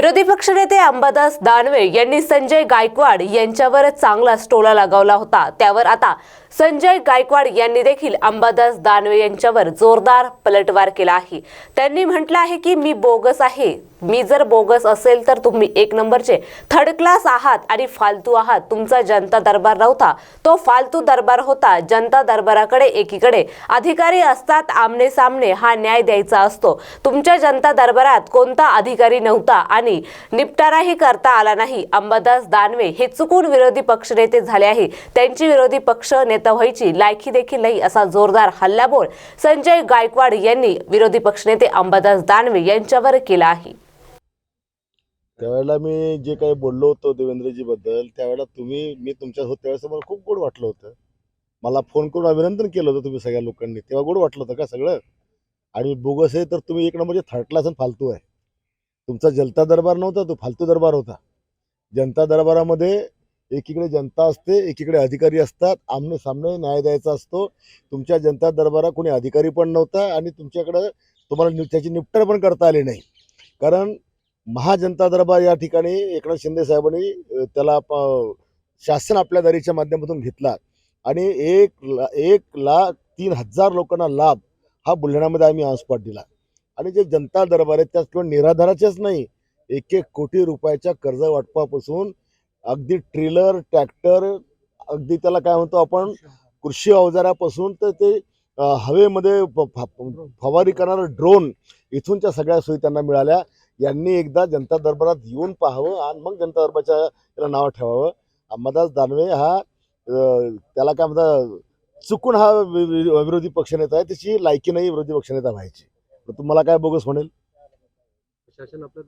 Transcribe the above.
विरोधी पक्षनेते अंबादास दानवे यांनी संजय गायकवाड यांच्यावर चांगलाच टोला लगावला होता. त्यावर आता संजय गायकवाड यांनी देखील अंबादास दानवे यांच्यावर जोरदार पलटवार केला आहे. त्यांनी म्हटलं आहे की मी बोगस आहे. मी जर बोगस असेल तर तुम्ही एक नंबरचे थर्ड क्लास आहात आणि फालतू आहात. तुमचा जनता दरबार नव्हता. तो फालतू दरबार होता. जनता दरबाराकडे एकीकडे अधिकारी असतात. आमने सामने हा न्याय द्यायचा असतो. तुमच्या जनता दरबारात कोणता अधिकारी नव्हता आणि निपटाराही करता आला नाही. अंबादास दानवे हे चुकून विरोधी पक्षनेते झाले आहे. त्यांची विरोधी पक्ष नेते व्हायची लायकी देखील नाही असा जोरदार हल्लाबोल संजय गायकवाड यांनी विरोधी पक्षनेते अंबादास दानवे यांच्यावर केला आहे. त्यावेळेला मी जे काही बोललो होतो देवेंद्रजी बद्दल त्यावेळेला तुम्ही मी तुमच्यासोबत त्यावेळेस मला खूप गोड वाटलं होतं. मला फोन करून अभिनंदन केलं होतं तुम्ही सगळ्या लोकांनी. तेव्हा गोड वाटलं होतं का सगळं? आणि बोगस आहे तर तुम्ही एक नंबरचे थर्ड क्लास आणि फालतू आहे. तुमचा जनता दरबार नव्हता तो फालतू दरबार होता. जनता दरबारामध्ये एकीकडे जनता असते एकीकडे अधिकारी असतात. आमने सामने न्याय द्यायचा असतो. तुमच्या जनता दरबारात कोणी अधिकारी पण नव्हता आणि तुमच्याकडं तुम्हाला नि- त्याची निपटार पण करता आली नाही. कारण महाजनता दरबार या ठिकाणी एकनाथ शिंदे साहेबांनी त्याला प- शासन आपल्या दारीच्या माध्यमातून घेतला. आणि एक ला एक लाख तीन हजार लोकांना लाभ हा बुलढाण्यामध्ये आम्ही आस्पाट दिला. आणि जे जनता दरबार आहेत त्यात केवळ निराधाराचेच नाही. एक एक कोटी रुपयाच्या कर्ज वाटपापासून अगदी ट्रेलर ट्रॅक्टर अगदी त्याला काय म्हणतो आपण कृषी अवजारापासून तर ते हवेमध्ये फवारी करणारं ड्रोन इथूनच्या सगळ्या सोयी त्यांना मिळाल्या. यांनी एकदा जनता दरबारात येऊन पाहावं आणि मग जनता दरबारच्या याला नाव ठेवावं. अंबादास दानवे हा त्याला काय म्हणतात चुकून हा विरोधी पक्षनेता आहे. त्याची लायकी नाही विरोधी पक्षनेता व्हायची. तुम्हाला काय बोगस म्हणेल? शासन आपल्या